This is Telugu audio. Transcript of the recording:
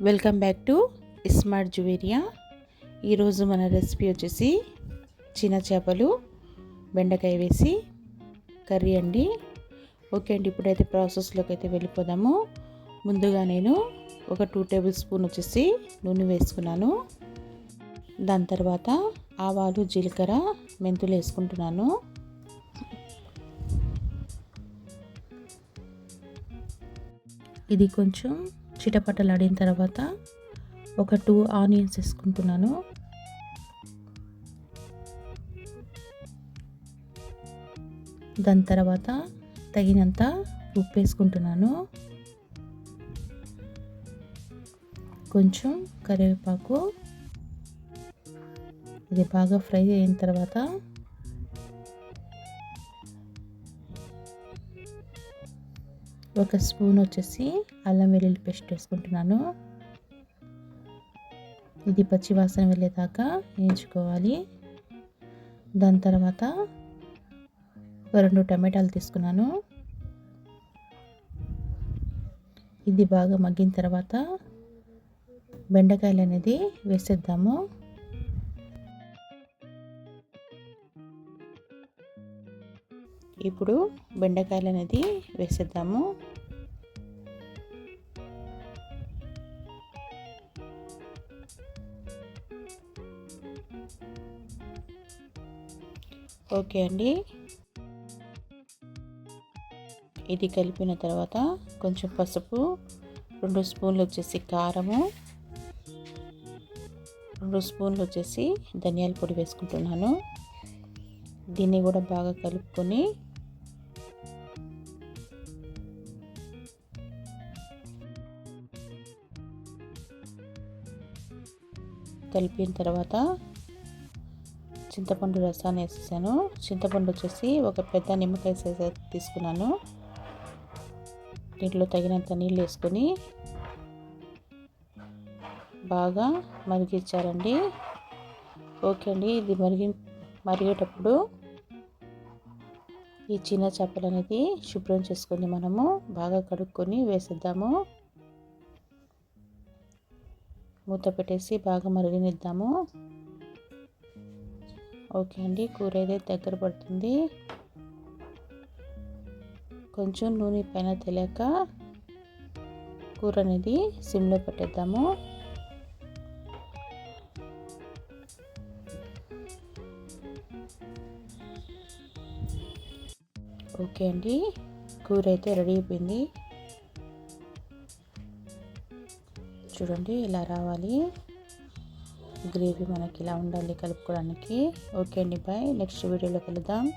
Welcome back to iSmart Juveria. ఈరోజు మన రెసిపీ వచ్చేసి చిన్న చేపలు బెండకాయ వేసి కర్రీ అండి. ఓకే అండి ఇప్పుడైతే ప్రాసెస్లోకి అయితే వెళ్ళిపోదాము. ముందుగా నేను ఒక టూ టేబుల్ స్పూన్ వచ్చేసి నూనె వేసుకున్నాను. దాని తర్వాత ఆవాలు జీలకర్ర మెంతులు వేసుకుంటున్నాను. ఇది కొంచెం చిటపటలాడిన తర్వాత ఒక టూ ఆనియన్స్ వేసుకుంటున్నాను. దాని తర్వాత తగినంత ఉప్పు వేసుకుంటున్నాను. కొంచెం కరివేపాకు. ఇది బాగా ఫ్రై అయిన తర్వాత ఒక స్పూన్ వచ్చేసి అల్లం వెల్లుల్లి పేస్ట్ వేసుకుంటున్నాను. ఇది పచ్చి వాసన వెళ్ళేదాకా వేయించుకోవాలి. దాని తర్వాత ఒక రెండు టమాటాలు తీసుకున్నాను. ఇది బాగా మగ్గిన తర్వాత బెండకాయలు అనేది వేసేద్దాము. ఇప్పుడు బెండకాయలు అనేది వేసేద్దాము. ఓకే అండి. ఇది కలిపిన తర్వాత కొంచెం పసుపు రెండు స్పూన్లు వచ్చేసి కారము రెండు స్పూన్లు వచ్చేసి ధనియాల పొడి వేసుకుంటున్నాను. దీన్ని కూడా బాగా కలుపుకొని కలిపిన తర్వాత చింతపండు రసాన్ని వేసేసాను. చింతపండు వచ్చేసి ఒక పెద్ద నిమ్మకాయ సైజ్ తీసుకున్నాను. దీంట్లో తగినంత నీళ్ళు వేసుకొని బాగా మరిగించారండి ఓకే అండి ఇది మరిగి మరిగేటప్పుడు ఈ చిన్న చేపలు అనేది శుభ్రం చేసుకొని మనము బాగా కడుక్కొని వేసేద్దాము. మూత పెట్టేసి బాగా మరిగినిద్దాము. ఓకే అండి కూర అయితే దగ్గర పడుతుంది. కొంచెం నూనె పైన తెలియక కూర అనేది సిమ్లో పెట్టేద్దాము. ఓకే అండి కూర అయితే రెడీ అయిపోయింది. చూడండి ఇలా రావాలి. గ్రేవీ మనకి ఇలా ఉండాలి కలుపుకోవడానికి. ఓకే అండి బాయ్. నెక్స్ట్ వీడియోలో కలుద్దాం.